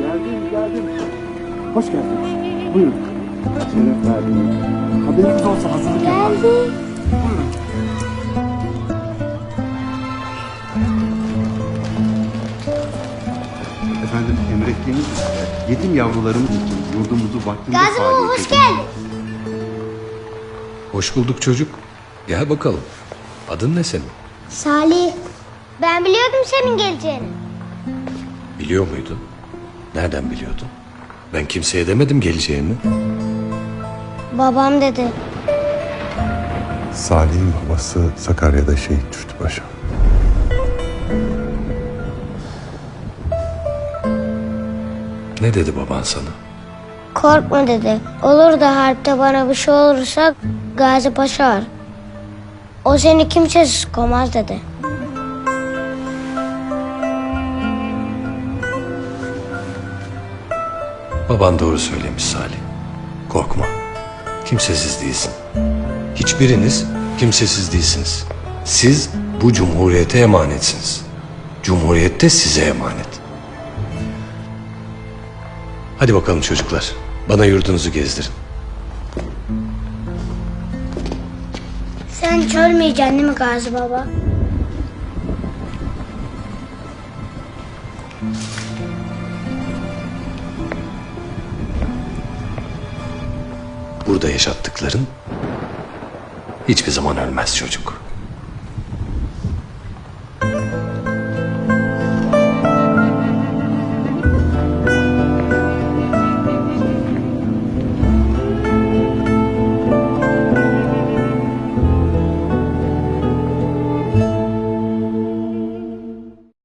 Geldim, geldim. Hoş geldiniz. Buyurun. Şeref verdiniz. Haberiniz olsa hazırlık yaparız. Geldi. Buyurun. Efendim emrettiğiniz üzere yetim yavrularımız için yurdumuzu vaktinde Gazi hoş geldin. Hoş bulduk çocuk. Gel bakalım. Adın ne senin? Salih. Ben biliyordum senin geleceğini. Biliyor muydun? Nereden biliyordun? Ben kimseye demedim geleceğini. Babam dedi. Salih'in babası Sakarya'da şehit düştü paşa. Ne dedi baban sana? Korkma dedi. Olur da harpte bana bir şey olursa Gazi Paşa var. O seni kimsesiz koymaz dedi. Baban doğru söylemiş Salih. Korkma. Kimsesiz değilsin. Hiçbiriniz kimsesiz değilsiniz. Siz bu cumhuriyete emanetsiniz. Cumhuriyet de size emanet. Hadi bakalım çocuklar. Bana yurdunuzu gezdirin. Sen hiç ölmeyeceksin değil mi Gazi Baba? Burada yaşattıkların hiçbir zaman ölmez çocuk.